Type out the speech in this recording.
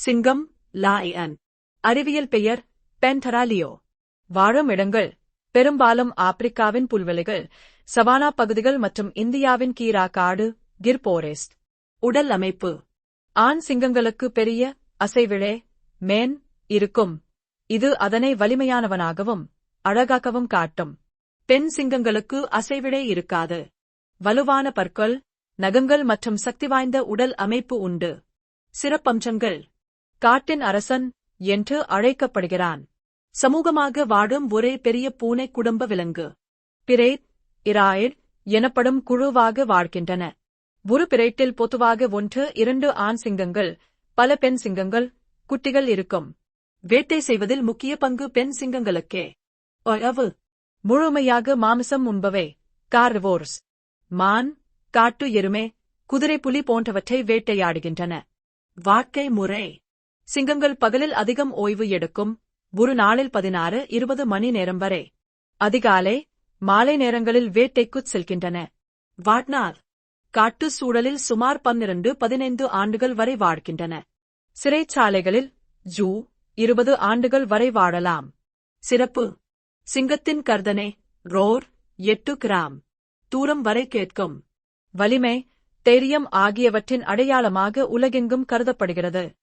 சிங்கம் லாயன் அறிவியல் பெயர் பென்டராலியோ வாழும் இடங்கள் பெரும்பாலும் ஆப்பிரிக்காவின் புல்வெளிகள் சவானா பகுதிகள் மற்றும் இந்தியாவின் கீரா காடு கிர் போரெஸ்ட். உடல் அமைப்பு. ஆண் சிங்கங்களுக்கு பெரிய அசைவிழே மேன் இருக்கும். இது அதனை வலிமையானவனாகவும் அழகாகவும் காட்டும். பெண் சிங்கங்களுக்கு அசைவிழே இருக்காது. வலுவான பற்கள் நகங்கள் மற்றும் சக்தி வாய்ந்த உடல் அமைப்பு உண்டு. சிறப்பம்சங்கள். காட்டின் அரசன் என்று அழைக்கப்படுகிறான். சமூகமாக வாடும் ஒரே பெரிய பூனை குடும்ப விலங்கு. பிரேத் இராய்ட் எனப்படும் குழுவாக வாழ்கின்றன. ஒரு பிரேட்டில் பொதுவாக ஒன்று இரண்டு ஆண் சிங்கங்கள் பல பெண் சிங்கங்கள் குட்டிகள் இருக்கும். வேட்டை செய்வதில் முக்கிய பங்கு பெண் சிங்கங்களுக்கே. அளவு முழுமையாக மாமிசம் உண்பவை. கார்வோர்ஸ். மான் காட்டு எருமே குதிரை புலி போன்றவற்றை வேட்டையாடுகின்றன. வாழ்க்கை முறை. சிங்கங்கள் பகலில் அதிகம் ஓய்வு எடுக்கும். ஒரு நாளில் பதினாறு இருபது மணி நேரம் வரை. அதிகாலை மாலை நேரங்களில் வேட்டைக்குச் செல்கின்றன. வாட்னார் காட்டு சூழலில் சுமார் பன்னிரண்டு பதினைந்து ஆண்டுகள் வரை வாழ்கின்றன. சிறைச்சாலைகளில் ஜூ இருபது ஆண்டுகள் வரை வாழலாம். சிறப்பு. சிங்கத்தின் கர்தனை ரோர் எட்டு கிராம். தூரம் வரை கேட்கும். வலிமை தைரியம் ஆகியவற்றின் அடையாளமாக உலகெங்கும் கருதப்படுகிறது.